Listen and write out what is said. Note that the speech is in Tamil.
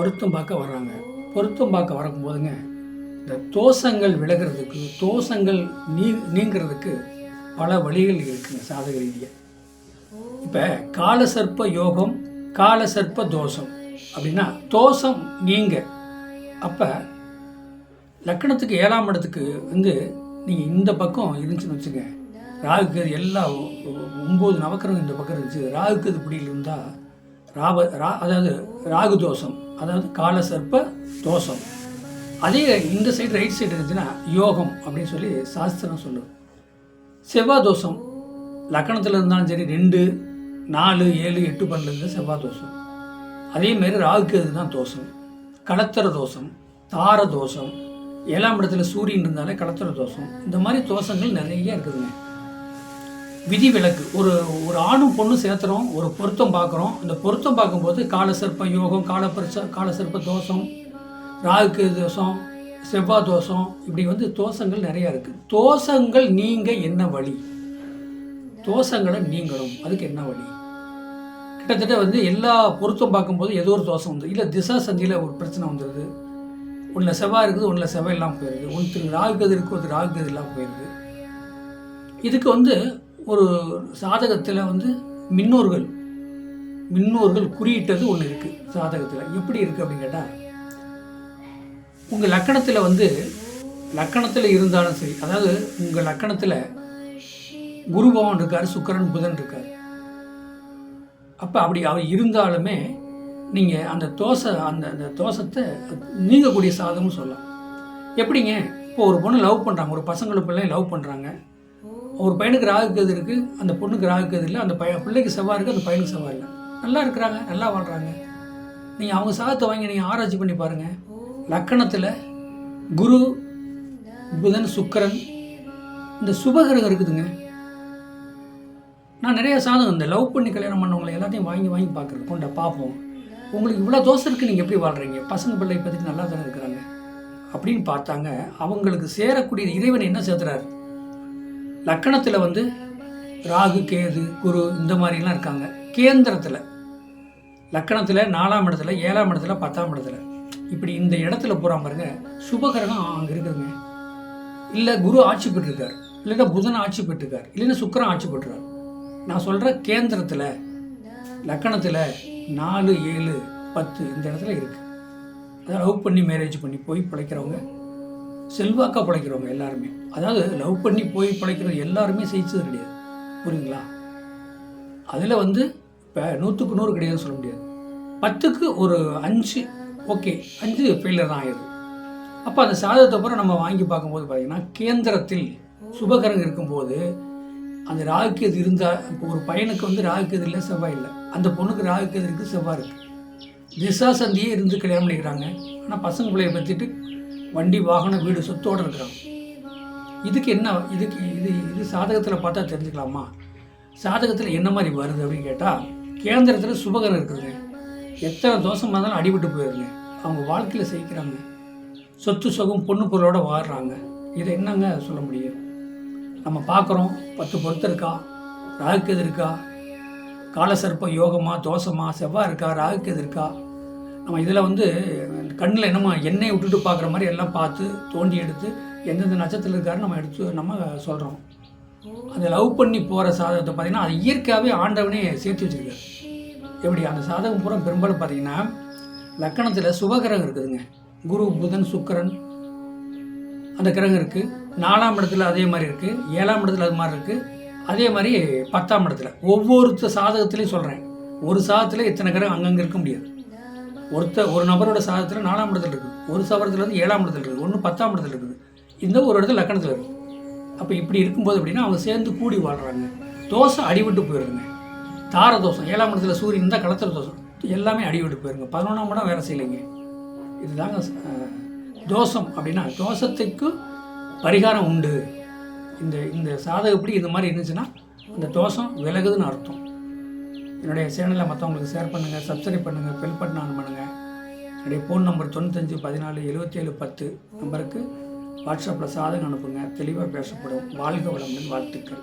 பொருத்தம் பார்க்க வர்றாங்க. பொருத்தம் பார்க்க வரும்போதுங்க இந்த தோஷங்கள் விலகிறதுக்கு தோஷங்கள் நீ நீங்கிறதுக்கு பல வழிகள் இருக்குங்க சாதக ரீதியாக இப்போ காலசர்ப்ப யோகம் காலசர்ப்ப தோஷம் அப்படின்னா தோஷம் நீங்க. அப்போ லக்கணத்துக்கு ஏழாம் இடத்துக்கு வந்து நீங்கள் இந்த பக்கம் இருந்துச்சுன்னு வச்சுங்க. ராகுக்கு எல்லா ஒம்பது நவக்கிரகம் இந்த பக்கம் இருந்துச்சு. ராகுக்கு பிடியில் இருந்தால் ராப ரா அதாவது ராகு தோஷம். அதாவது கால சர்ப்ப தோஷம். அதே இந்த சைடு ரைட் சைடு இருந்துச்சுன்னா யோகம் அப்படின்னு சொல்லி சாஸ்திரம் சொல்லுது. செவ்வாய் தோஷம். லக்கணத்தில் இருந்தாலும் சரி ரெண்டு நாலு ஏழு எட்டு பன்னெண்டு செவ்வாய் தோஷம். அதேமாரி ராகுக்கு அதுதான் தோஷம். களத்திர தோஷம் தார தோஷம் ஏழாம் இடத்துல சூரியன் இருந்தாலே களத்திர தோஷம். இந்த மாதிரி தோஷங்கள் நிறைய இருக்குதுங்க. விதி விலக்கு ஒரு ஒரு ஆணும் பொண்ணும் சேர்த்துறோம் ஒரு பொருத்தம் பார்க்குறோம். அந்த பொருத்தம் பார்க்கும்போது காலசர்ப்ப யோகம் காலப்பரிச காலசர்ப்ப தோஷம் ராகுக்கு தோஷம் செவ்வாய் தோஷம் இப்படி வந்து தோஷங்கள் நிறையா இருக்குது தோஷங்கள் நீங்க என்ன வழி? தோஷங்களை நீங்கணும். அதுக்கு என்ன வழி? கிட்டத்தட்ட வந்து எல்லா பொருத்தம் பார்க்கும்போது ஏதோ ஒரு தோஷம் வந்து இல்லை திசா சந்தியில் ஒரு பிரச்சனை வந்துடுது ஒன்றில் செவ்வாய் இருக்குது ஒன்றில் செவ்வாய் இல்லாமல் போயிடுது ஒருத்தருக்கு ராகுகது இருக்குது ஒருத்தர் ராகுகது இல்லாமல் போயிடுது இதுக்கு வந்து ஒரு சாதகத்தில் வந்து மின்னோர்கள் மின்னோர்கள் குறியிட்டது ஒன்று இருக்குது சாதகத்தில். எப்படி இருக்குது அப்படின்னு கேட்டால் உங்கள் லக்கணத்தில் வந்து லக்கணத்தில் இருந்தாலும் சரி அதாவது உங்கள் லக்கணத்தில் குருபவன் இருக்கார் சுக்கரன் புதன் இருக்கார். அப்போ அப்படி அவர் இருந்தாலுமே நீங்கள் அந்த தோசை அந்த அந்த தோசத்தை நீங்கக்கூடிய சாதமும் சொல்லலாம். எப்படிங்க? இப்போ ஒரு பொண்ணு லவ் பண்ணுறாங்க ஒரு பசங்களை பிள்ளை லவ் பண்ணுறாங்க ஒரு பையனுக்கு ராகுக்கது இருக்குது அந்த பொண்ணுக்கு ராகுக்கது இல்லை அந்த பையன் பிள்ளைக்கு செவ்வாய் இருக்குது அந்த பையனுக்கு செவ்வாய் இல்லை. நல்லா இருக்கிறாங்க நல்லா வாழ்கிறாங்க நீங்கள் அவங்க சாதத்தை வாங்கி நீங்கள் ஆராய்ச்சி பண்ணி பாருங்கள் லக்கணத்தில் குரு புதன் சுக்கரன் இந்த சுபகிரகம் இருக்குதுங்க. நான் நிறைய சாதகம் இந்த லவ் பண்ணி கல்யாணம் பண்ணவங்களை எல்லாத்தையும் வாங்கி வாங்கி பார்க்குறது கொண்ட பார்ப்போம் உங்களுக்கு இவ்வளோ தோசை இருக்குது நீங்கள் எப்படி வாழ்கிறீங்க பசங்க பிள்ளை பற்றி நல்லா தானே இருக்கிறாங்க. அப்படின்னு பார்த்தாங்க. அவங்களுக்கு சேரக்கூடிய இறைவன் என்ன சேர்த்துறாரு? லக்கணத்தில் வந்து ராகு கேது குரு இந்த மாதிரிலாம் இருக்காங்க. கேந்திரத்தில். லக்கணத்தில் நாலாம் இடத்துல ஏழாம் இடத்துல பத்தாம் இடத்துல. இப்படி இந்த இடத்துல போகிறா பாருங்க சுபகிரகம் அங்கே இருக்குதுங்க. இல்லை குரு ஆட்சி பெற்றிருக்கார். இல்லைன்னா புதன் ஆட்சி பெற்றிருக்கார். இல்லைன்னா சுக்கிரன் ஆட்சி பெற்றிருக்கார். நான் சொல்கிற கேந்திரத்தில் லக்கணத்தில் நாலு ஏழு பத்து இந்த இடத்துல இருக்குது அதை லவ் பண்ணி மேரேஜ் பண்ணி போய் பிழைக்கிறவங்க செல்வாக்காக பிழைக்கிறவங்க எல்லாருமே. அதாவது லவ் பண்ணி போய் பிழைக்கிற எல்லாருமே ஜெயிச்சது கிடையாது. புரியுங்களா அதில் வந்து இப்போ நூற்றுக்கு நூறு கிடையாதுன்னு சொல்ல முடியாது. பத்துக்கு ஒரு அஞ்சு ஓகே அஞ்சு ஃபெயிலியர் தான் ஆயிடுது. அப்போ அந்த சாதகத்தை அப்புறம் நம்ம வாங்கி பார்க்கும்போது பார்த்தீங்கன்னா கேந்திரத்தில் சுபகரங்க இருக்கும்போது அந்த ராகுக்கேது இருந்தால் இப்போ ஒரு பையனுக்கு வந்து ராகுக்கேது இல்லை செவ்வாய் இல்லை. அந்த பொண்ணுக்கு ராகுக்கேது இருக்குது செவ்வாய் இருக்குது திசா சந்தியே இருந்து கல்யாணம் பண்ணிக்கிறாங்க. ஆனால் பசங்க பிள்ளைய பற்றிட்டு வண்டி வாகனம் வீடு சொத்தோடு இருக்கிறாங்க இதுக்கு என்ன இதுக்கு இது இது சாதகத்தில் பார்த்தா தெரிஞ்சுக்கலாமா? சாதகத்தில் என்ன மாதிரி வருது அப்படின்னு கேட்டால் கேந்திரத்தில் சுபகரம் இருக்குதுங்க. எத்தனை தோஷம் இருந்தாலும் அடிபட்டு போயிருங்க அவங்க வாழ்க்கையில் ஜெயிக்கிறாங்க சொத்து சுகம் பொண்ணு பொருளோட வாடுறாங்க. இதை என்னங்க சொல்ல முடியும்? நம்ம பார்க்குறோம் பத்து பொருத்தம் இருக்கா? ராகுக்கு எது இருக்கா? காலசர்ப்ப யோகமா தோஷமா? செவ்வாய் இருக்கா? ராகுக்கெது இருக்கா? நம்ம இதில் வந்து கண்ணில் என்னமோ எண்ணெய் விட்டுட்டு பார்க்குற மாதிரி எல்லாம் பார்த்து தோண்டி எடுத்து எந்தெந்த நட்சத்திரம் இருக்காருன்னு நம்ம எடுத்து நம்ம சொல்கிறோம் அந்த லவ் பண்ணி போகிற சாதகத்தை பார்த்தீங்கன்னா அது இயற்கையாகவே ஆண்டவனே சேர்த்து வச்சுருக்காரு. எப்படி? அந்த சாதகம் பூரா பெரும்பாலும் பார்த்தீங்கன்னா லக்கணத்தில் சுபகிரகம் இருக்குதுங்க. குரு புதன் சுக்கரன் அந்த கிரகம் இருக்குது நாலாம் இடத்துல அதே மாதிரி இருக்குது ஏழாம் இடத்துல அது மாதிரி இருக்குது அதே மாதிரி பத்தாம் இடத்துல. ஒவ்வொருத்த சாதகத்துலேயும் சொல்கிறேன் ஒரு சாதத்தில் இத்தனை கிரகம் அங்கங்கே இருக்க முடியாது. ஒருத்த ஒரு நபரோட சாதத்தில் நாலாம் இடத்துல இருக்குது. ஒரு சவரத்துலேருந்து ஏழாம் இடத்துல இருக்குது. ஒன்று பத்தாம் இடத்துல இருக்குது. இந்த ஒரு இடத்துல லக்கணத்தில் இருக்குது அப்போ இப்படி இருக்கும்போது அப்படின்னா அவங்க சேர்ந்து கூடி வாழ்கிறாங்க தோசை அடிவிட்டு போயிருங்க தார தோசம் ஏழாம் இடத்துல சூரியன் இருந்தால் களத்தில் தோசம் எல்லாமே அடிவிட்டு போயிருங்க. பதினொன்றாம் இடம் வேலை செய்யலைங்க இதுதாங்க தோஷம் அப்படின்னா தோஷத்துக்கு பரிகாரம் உண்டு. இந்த இந்த சாதகப்படி இந்த மாதிரி இருந்துச்சுன்னா அந்த தோஷம் விலகுதுன்னு அர்த்தம். என்னுடைய சேனலை மற்றவங்களுக்கு ஷேர் பண்ணுங்கள் சப்ஸ்கிரைப் பண்ணுங்கள் பெல் பட்டன் ஆன் பண்ணுங்கள் என்னுடைய ஃபோன் நம்பர் தொண்ணூத்தஞ்சு பதினாலு எழுபத்தேழு பத்து நம்பருக்கு வாட்ஸ்அப்பில் சாதகம் அனுப்புங்க. தெளிவாக பேசப்படும். வாழ்க வளமுடன் வாழ்த்துக்கள்.